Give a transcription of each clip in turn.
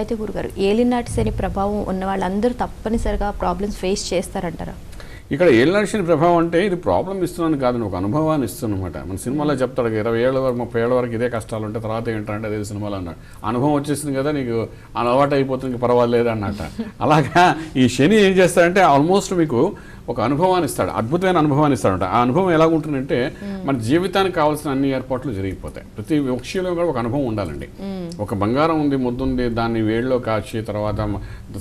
అయితే గురుగారు ఏలినాటి శని ప్రభావం ఉన్న వాళ్ళందరూ తప్పనిసరిగా ప్రాబ్లమ్స్ ఫేస్ చేస్తారంటారా? ఇక్కడ ఏళ్ళనడిచిన ప్రభావం అంటే ఇది ప్రాబ్లం ఇస్తున్నాను కాదు ఒక అనుభవాన్ని ఇస్తున్నమాట మన సినిమాలో చెప్తాడు ఇరవై ఏళ్ళ వరకు ముప్పై ఏళ్ళ వరకు ఇదే కష్టాలు ఉంటే తర్వాత ఏంటంటే అదే సినిమాలో అన్నాడు. అనుభవం వచ్చేసింది కదా నీకు అలవాటు అయిపోతుంది పర్వాలేదు అన్నట్ట. అలాగా ఈ శని ఏం చేస్తాడంటే ఆల్మోస్ట్ మీకు ఒక అనుభవాన్ని ఇస్తాడు అద్భుతమైన అనుభవాన్ని ఇస్తాడంట. ఆ అనుభవం ఎలా ఉంటుందంటే మన జీవితానికి కావాల్సిన అన్ని ఏర్పాట్లు జరిగిపోతాయి. ప్రతి విషయంలో కూడా ఒక అనుభవం ఉండాలండి. ఒక బంగారం ఉంది ముద్దుంది దాన్ని వేడిలో కాచి తర్వాత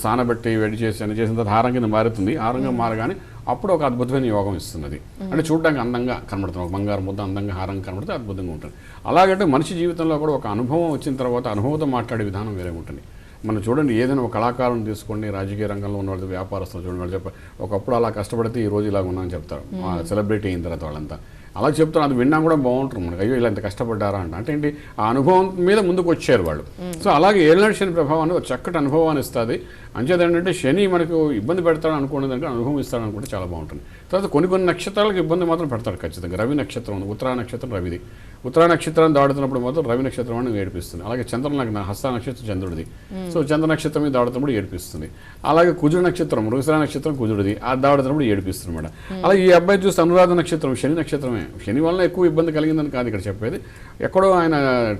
సానబెట్టి వేడి చేసి అని చేసిన తర్వాత హారం కింద మారుతుంది. హారంగా మారగానే అప్పుడు ఒక అద్భుతమైన యోగం ఇస్తున్నది. అంటే చూడడానికి అందంగా కనబడుతుంది. ఒక బంగారం ముద్ద అందంగా హారం కనబడితే అద్భుతంగా ఉంటుంది. అలాగంటే మనిషి జీవితంలో కూడా ఒక అనుభవం వచ్చిన తర్వాత అనుభవంతో మాట్లాడే విధానం వేరే ఉంటుంది. మనం చూడండి ఏదైనా ఒక కళాకారుని తీసుకోండి రాజకీయ రంగంలో ఉన్న వాళ్ళు వ్యాపారస్తులు చూడండి వాళ్ళు చెప్ప ఒకప్పుడు అలా కష్టపడితే ఈ రోజు ఇలాగ ఉన్నామని చెప్తారు. సెలబ్రిటీ అయిన తర్వాత వాళ్ళంతా. అలా చెప్తారు అది విన్నా కూడా బాగుంటుంది మనకి. అయ్యో ఇలా ఇంత కష్టపడ్డారా అంట. అంటే ఏంటి? ఆ అనుభవం మీద ముందుకు వచ్చారు వాళ్ళు. సో అలాగే ఏళ్ళనాడు శని ప్రభావాన్ని ఒక చక్కటి అనుభవాన్ని ఇస్తుంది. అంచేది ఏంటంటే శని మనకు ఇబ్బంది పెడతాడు అనుకునే దానికి అనుభవం ఇస్తాడు అనుకుంటే చాలా బాగుంటుంది. తర్వాత కొన్ని కొన్ని నక్షత్రాలకు ఇబ్బంది మాత్రం పెడతాడు ఖచ్చితంగా. రవి నక్షత్రం ఉంది. ఉత్తరా నక్షత్రం రవిది. ఉత్తరా నక్షత్రాన్ని దాడుతున్నప్పుడు మాత్రం రవి నక్షత్రం అని ఏడిపిస్తుంది. అలాగే చంద్ర హస్త నక్షత్రం చంద్రుడిది. సో చంద్ర నక్షత్రం మీద దాడుతున్నప్పుడు ఏడిపిస్తుంది. అలాగే కుజుడు నక్షత్రం మృగశిర నక్షత్రం కుజుడిది. ఆ దాడుతున్నప్పుడు ఏడిపిస్తుంది అనమాట అలాగే ఈ అబ్బాయి చూస్తే అనురాధ నక్షత్రం శని నక్షత్రమే. శని వల్ల ఎక్కువ ఇబ్బంది కలిగిందని కాదు ఇక్కడ చెప్పేది. ఎక్కడో ఆయన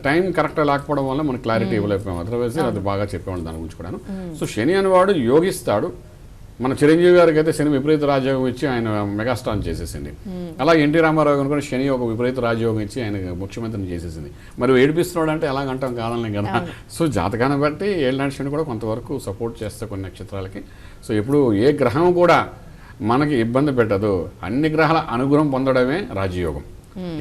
టైం కరెక్ట్గా లేకపోవడం వల్ల మనకు క్లారిటీ ఇవ్వలేకపోయాం. అదర్వైజ్ అది బాగా చెప్పేవాళ్ళు దాని గురించి కూడాను. సో శని అనేవాడు యోగిస్తాడు. మన చిరంజీవి గారికి అయితే శని విపరీత రాజయోగం ఇచ్చి ఆయన మెగాస్టార్ చేసేసింది. అలా ఎన్టీ రామారావు గారు కూడా శని ఒక విపరీత రాజయోగం ఇచ్చి ఆయన ముఖ్యమంత్రిని చేసేసింది. మరి ఏడిపిస్తున్నాడు అంటే ఎలాగంటాం కావాలని కదా. సో జాతకాన్ని బట్టి ఏళ్ళనాటి శని కూడా కొంతవరకు సపోర్ట్ చేస్తే కొన్ని నక్షత్రాలకి. సో ఇప్పుడు ఏ గ్రహం కూడా మనకి ఇబ్బంది పెట్టదు. అన్ని గ్రహాల అనుగ్రహం పొందడమే రాజయోగం.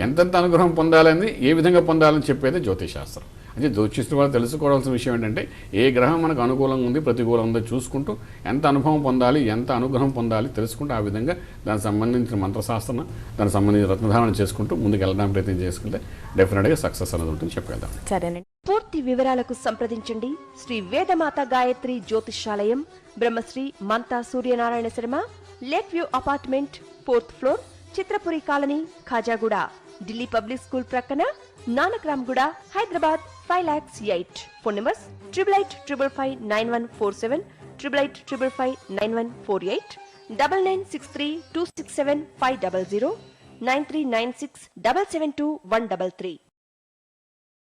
ఎంతెంత అనుగ్రహం పొందాలని ఏ విధంగా పొందాలని చెప్పేది జ్యోతిశాస్త్రం. అంటే జ్యోతిష్యుల వాళ్ళు తెలుసుకోవాల్సిన విషయం ఏంటంటే ఏ గ్రహం మనకు అనుకూలంగా ఉంది ప్రతికూలంగా ఉందో చూసుకుంటూ ఎంత అనుభవం పొందాలి ఎంత అనుగ్రహం పొందాలి తెలుసుకుంటూ ఆ విధంగా దానికి సంబంధించిన మంత్రశాస్త్రం దానికి సంబంధించిన రత్నధారణ చేసుకుంటూ ముందుకు వెళ్ళడానికి ప్రయత్నం చేసుకుంటే డెఫినెట్గా సక్సెస్ అనేది ఉంటుంది చెప్పగలుగుతాం. సరేనండి. పూర్తి వివరాలకు సంప్రదించండి. శ్రీ వేదమాత Gayatri జ్యోతిషాలయం Brahmashri Manta Suryanarayana Sharma lake view apartment fourth floor Chitrapuri colony Khajaguda Delhi public school ప్రక్కన Nanakramguda Hyderabad five lakhs eight phone numbers triple eight triple five nine one four seven triple eight triple five nine one four eight double nine six three two six seven five double zero nine three nine six double seven two one double three